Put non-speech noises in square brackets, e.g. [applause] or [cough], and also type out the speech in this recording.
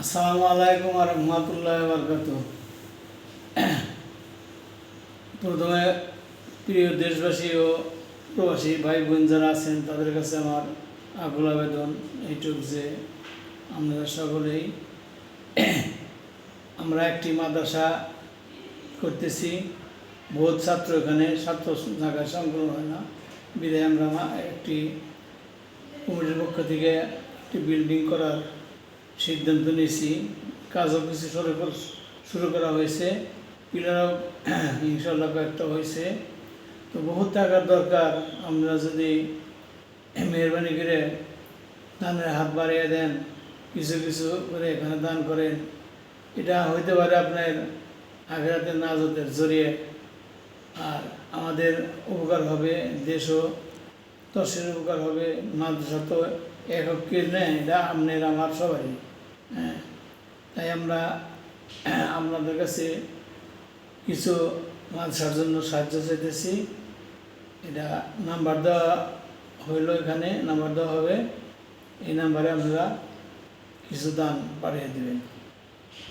আসসালামু আলাইকুম রহমতুল্লাহ বরকাত প্রথমে প্রিয় দেশবাসী ও প্রবাসী ভাই বোন যারা আছেন, তাদের কাছে আমার আকুল আবেদন এইটুক যে আমরা সকলেই আমরা একটি মাদ্রাসা করতেছি। বহুত ছাত্র এখানে, ছাত্র জায়গায় সংকলন হয় না। বিদায় আমরা একটি কমিটির পক্ষ থেকে একটি বিল্ডিং করার সিদ্ধান্ত নিয়েছি। কাজও কিছু শুরু শুরু করা হয়েছে। পিলারও [clears throat] ইনশাল্লাহ কয়েকটা হয়েছে। তো বহুত টাকার দরকার। আমরা যদি মেহরবানি করে দানের হাত বাড়িয়ে দেন, কিছু কিছু করে এখানে দান করেন, এটা হইতে পারে আপনার আঘাতের নাজতের জড়িয়ে আর আমাদের উপকার হবে দেশও দশের উপকার হবে, মাদ্রাসা তো একক কে নেই এটা আপনার, আমার সবারই। আমরা আপনাদের কাছে কিছু মাদ্রাসার জন্য সাহায্য চাইতেছি। এটা নাম্বার দেওয়া হইল এখানে, নাম্বার দেওয়া হবে। এই নাম্বারে আপনারা কিছু দাম পাঠিয়ে দেবেন।